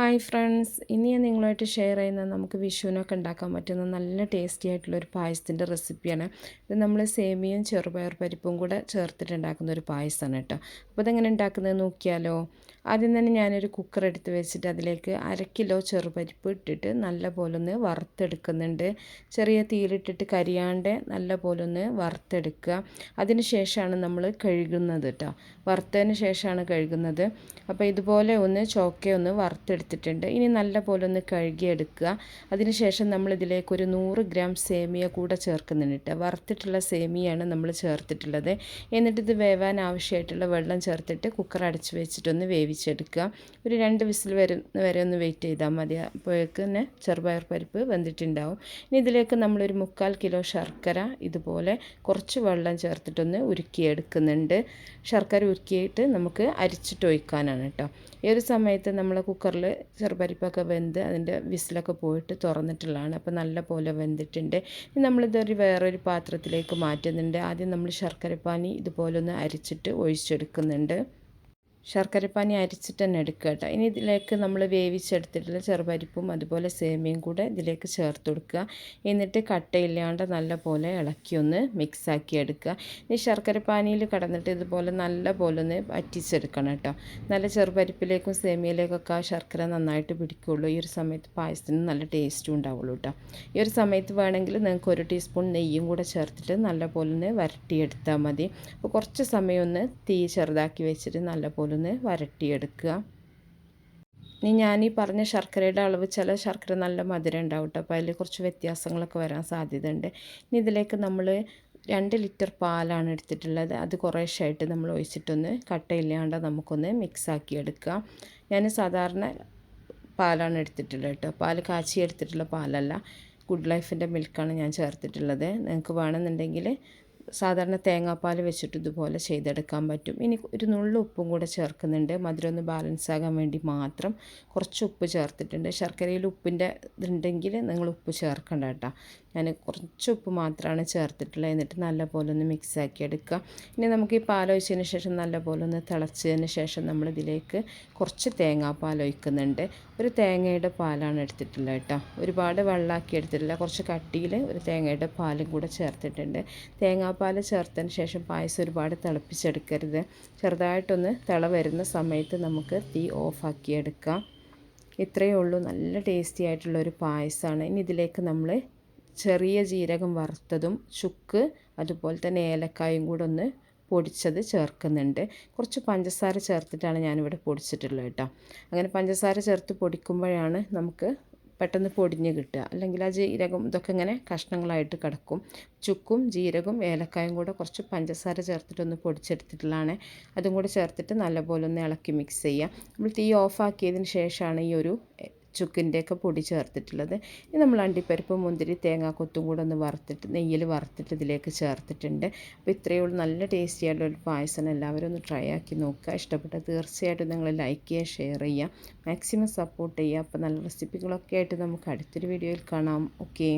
Hi friends ഇനി ഞാൻ നിങ്ങളുമായിട്ട് ഷെയർ ചെയ്യുന്ന നമുക്ക് വിഷുവിനൊക്കെ ഉണ്ടാക്കാൻ പറ്റുന്ന നല്ല ടേസ്റ്റി ആയിട്ടുള്ള ഒരു പായസത്തിന്റെ റെസിപ്പിയാണ് ഇത് നമ്മൾ സേമിയയും ചെറുപയർ പരിപ്പും കൂടെ ചേർത്തിട്ട് ഉണ്ടാക്കുന്ന ഒരു പായസമാണ് കേട്ടോ. അപ്പോൾ ഇതെങ്ങനെ ഉണ്ടാക്കുന്നത് നോക്കിയാലോ. ആദ്യം തന്നെ ഞാനൊരു കുക്കർ എടുത്ത് വെച്ചിട്ട് അതിലേക്ക് അര കിലോ ചെറുപരിപ്പ് ഇട്ടിട്ട് നല്ല പോലെ ഒന്ന് വറുത്തെടുക്കുന്നുണ്ട്. ചെറിയ തീയിലിട്ടിട്ട് കരിയാണ്ട് നല്ല പോലെ ഒന്ന് വറുത്തെടുക്കുക. അതിന് ശേഷമാണ് നമ്മൾ കഴുകുന്നത് കേട്ടോ വറുത്തതിന് ശേഷമാണ് കഴുകുന്നത്. അപ്പോൾ ഇതുപോലെ ഒന്ന് ചോക്കയൊന്ന് വറുത്തെടുത്തിട്ടുണ്ട്. ഇനി നല്ല പോലെ ഒന്ന് കഴുകിയെടുക്കുക. അതിന് ശേഷം നമ്മൾ ഇതിലേക്ക് ഒരു നൂറ് ഗ്രാം സേമിയ കൂടെ ചേർക്കുന്നുണ്ട് കേട്ടോ വറുത്തിട്ടുള്ള സേമിയാണ് നമ്മൾ ചേർത്തിട്ടുള്ളത്. എന്നിട്ട് ഇത് വേവാൻ ആവശ്യമായിട്ടുള്ള വെള്ളം ചേർത്തിട്ട് കുക്കർ അടച്ച് വെച്ചിട്ടൊന്ന് വേവി വേവിച്ചെടുക്കുക. ഒരു രണ്ട് വിസിൽ വരെ വരെ ഒന്ന് വെയിറ്റ് ചെയ്താൽ മതി. അപ്പോഴേക്ക് തന്നെ ചെറുപയർ പരിപ്പ് വെന്തിട്ടുണ്ടാവും. ഇനി ഇതിലേക്ക് നമ്മളൊരു മുക്കാൽ കിലോ ശർക്കര ഇതുപോലെ കുറച്ച് വെള്ളം ചേർത്തിട്ടൊന്ന് ഉരുക്കിയെടുക്കുന്നുണ്ട്. ശർക്കര ഉരുക്കിയിട്ട് നമുക്ക് അരിച്ചിട്ട് ഒഴിക്കാനാണ് കേട്ടോ. ഈ ഒരു സമയത്ത് നമ്മൾ കുക്കറിൽ ചെറുപരിപ്പൊക്കെ വെന്ത് അതിന്റെ വിസിലൊക്കെ പോയിട്ട് തുറന്നിട്ടുള്ളതാണ്. അപ്പോൾ നല്ല പോലെ വെന്തിട്ടുണ്ട്. ഇനി നമ്മളിതൊരു വേറൊരു പാത്രത്തിലേക്ക് മാറ്റുന്നുണ്ട്. ആദ്യം നമ്മൾ ശർക്കരപ്പാനി ഇതുപോലെ ഒന്ന് അരിച്ചിട്ട് ഒഴിച്ചെടുക്കുന്നുണ്ട്. ശർക്കരപ്പാനി അരിച്ചിട്ട് തന്നെ എടുക്കുക കേട്ടോ. ഇനി ഇതിലേക്ക് നമ്മൾ വേവിച്ചെടുത്തിട്ടുള്ള ചെറുപരിപ്പും അതുപോലെ സേമിയയും കൂടെ ഇതിലേക്ക് ചേർത്ത് കൊടുക്കുക. എന്നിട്ട് കട്ടയില്ലാണ്ട് നല്ല പോലെ ഇളക്കി ഒന്ന് മിക്സാക്കി എടുക്കുക. ഇനി ശർക്കരപ്പാനിയിൽ കടന്നിട്ട് ഇതുപോലെ നല്ല പോലെ ഒന്ന് വറ്റിച്ചെടുക്കണം കേട്ടോ. നല്ല ചെറുപരിപ്പിലേക്കും സേമിയയിലേക്കൊക്കെ ആ ശർക്കര നന്നായിട്ട് പിടിക്കുകയുള്ളൂ ഈ ഒരു സമയത്ത് പായസത്തിന് നല്ല ടേസ്റ്റും ഉണ്ടാവുള്ളൂ കേട്ടോ. ഈ ഒരു സമയത്ത് വേണമെങ്കിൽ നിങ്ങൾക്ക് ഒരു ടീസ്പൂൺ നെയ്യും കൂടെ ചേർത്തിട്ട് നല്ല പോലെ ഒന്ന് വരട്ടിയെടുത്താൽ മതി. അപ്പോൾ കുറച്ച് സമയം ഒന്ന് തീ ചെറുതാക്കി വെച്ചിട്ട് നല്ല പോലെ ഒന്ന് വരട്ടിയെടുക്കുക. ഇനി ഞാൻ ഈ പറഞ്ഞ ശർക്കരയുടെ അളവ് ചില ശർക്കര നല്ല മധുരം ഉണ്ടാവും കേട്ടോ. അപ്പോൾ അതിൽ കുറച്ച് വ്യത്യാസങ്ങളൊക്കെ വരാൻ സാധ്യതയുണ്ട്. ഇനി ഇതിലേക്ക് നമ്മൾ രണ്ട് ലിറ്റർ പാലാണ് എടുത്തിട്ടുള്ളത്. അത് കുറേശ്ശായിട്ട് നമ്മൾ ഒഴിച്ചിട്ടൊന്ന് കട്ടയില്ലാണ്ട് നമുക്കൊന്ന് മിക്സാക്കി എടുക്കുക ഞാൻ സാധാരണ പാലാണ് എടുത്തിട്ടുള്ളത് കേട്ടോ. പാൽ കാച്ചി എടുത്തിട്ടുള്ള പാലല്ല. ഗുഡ് ലൈഫിന്റെ മിൽക്കാണ് ഞാൻ ചേർത്തിട്ടുള്ളത്. നിങ്ങൾക്ക് വേണമെന്നുണ്ടെങ്കിൽ സാധാരണ തേങ്ങാപ്പാൽ വെച്ചിട്ട് ഇതുപോലെ ചെയ്തെടുക്കാൻ പറ്റും. ഇനി ഒരു നുള്ളു ഉപ്പും കൂടെ ചേർക്കുന്നുണ്ട്. മധുരം ഒന്ന് ബാലൻസ് ആകാൻ വേണ്ടി മാത്രം കുറച്ച് ഉപ്പ് ചേർത്തിട്ടുണ്ട്. ശർക്കരയിൽ ഉപ്പിന്റെ ഇതുണ്ടെങ്കിൽ നിങ്ങൾ ഉപ്പ് ചേർക്കണ്ട കേട്ടോ. ഞാൻ കുറച്ച് ഉപ്പ് മാത്രമാണ് ചേർത്തിട്ടുള്ളത്. എന്നിട്ട് നല്ലപോലെ ഒന്ന് മിക്സ് ആക്കി എടുക്കുക. ഇനി നമുക്ക് ഈ പാൽ ഒഴിച്ചതിന് ശേഷം നല്ലപോലെ ഒന്ന് തിളച്ചതിന് ശേഷം നമ്മളിതിലേക്ക് കുറച്ച് തേങ്ങാപ്പാൽ ഒഴിക്കുന്നുണ്ട്. ഒരു തേങ്ങയുടെ പാലാണ് എടുത്തിട്ടുള്ളത് കേട്ടോ. ഒരുപാട് വെള്ളമാക്കി എടുത്തിട്ടില്ല. കുറച്ച് കട്ടിയിൽ ഒരു തേങ്ങയുടെ പാലും കൂടെ ചേർത്തിട്ടുണ്ട്. തേങ്ങാപ്പാൽ ചേർത്തതിന് ശേഷം പായസം ഒരുപാട് തിളപ്പിച്ചെടുക്കരുത്. ചെറുതായിട്ടൊന്ന് തിള വരുന്ന സമയത്ത് നമുക്ക് തീ ഓഫാക്കിയെടുക്കാം. ഇത്രയേ ഉള്ളൂ. നല്ല ടേസ്റ്റി ആയിട്ടുള്ളൊരു പായസമാണ്. ഇനി ഇതിലേക്ക് നമ്മൾ ചെറിയ ജീരകം വറുത്തതും ചുക്ക് അതുപോലെ തന്നെ ഏലക്കായും കൂടെ ഒന്ന് പൊടിച്ചത് ചേർക്കുന്നുണ്ട്. കുറച്ച് പഞ്ചസാര ചേർത്തിട്ടാണ് ഞാനിവിടെ പൊടിച്ചിട്ടുള്ളത് കേട്ടോ. അങ്ങനെ പഞ്ചസാര ചേർത്ത് പൊടിക്കുമ്പോഴാണ് നമുക്ക് പെട്ടെന്ന് പൊടിഞ്ഞ് കിട്ടുക. അല്ലെങ്കിൽ ആ ജീരകം ഇതൊക്കെ ഇങ്ങനെ കഷ്ണങ്ങളായിട്ട് കിടക്കും. ചുക്കും ജീരകം ഏലക്കായും കൂടെ കുറച്ച് പഞ്ചസാര ചേർത്തിട്ടൊന്ന് പൊടിച്ചെടുത്തിട്ടുള്ളതാണ്. അതും കൂടെ ചേർത്തിട്ട് നല്ലപോലെ ഒന്ന് ഇളക്കി മിക്സ് ചെയ്യുക. നമ്മൾ തീ ഓഫാക്കിയതിന് ശേഷമാണ് ഈ ഒരു ചുക്കിന്റെയൊക്കെ പൊടി ചേർത്തിട്ടുള്ളത്. ഇനി നമ്മൾ അണ്ടിപ്പരിപ്പ് മുന്തിരി തേങ്ങാക്കൊത്തും കൂടെ ഒന്ന് വറുത്തിട്ട് നെയ്യിൽ വറുത്തിട്ട് ഇതിലേക്ക് ചേർത്തിട്ടുണ്ട്. അപ്പോൾ ഇത്രയേ ഉള്ളൂ. നല്ല ടേസ്റ്റി ആയിട്ടുള്ള ഒരു പായസം. എല്ലാവരും ഒന്ന് ട്രൈ ആക്കി നോക്കുക. ഇഷ്ടപ്പെട്ട തീർച്ചയായിട്ടും നിങ്ങൾ ലൈക്ക് ചെയ്യുക ഷെയർ ചെയ്യുക. മാക്സിമം സപ്പോർട്ട് ചെയ്യുക. അപ്പോൾ നല്ല റെസിപ്പികളൊക്കെ ആയിട്ട് നമുക്ക് അടുത്തൊരു വീഡിയോയിൽ കാണാം. ഓക്കെ.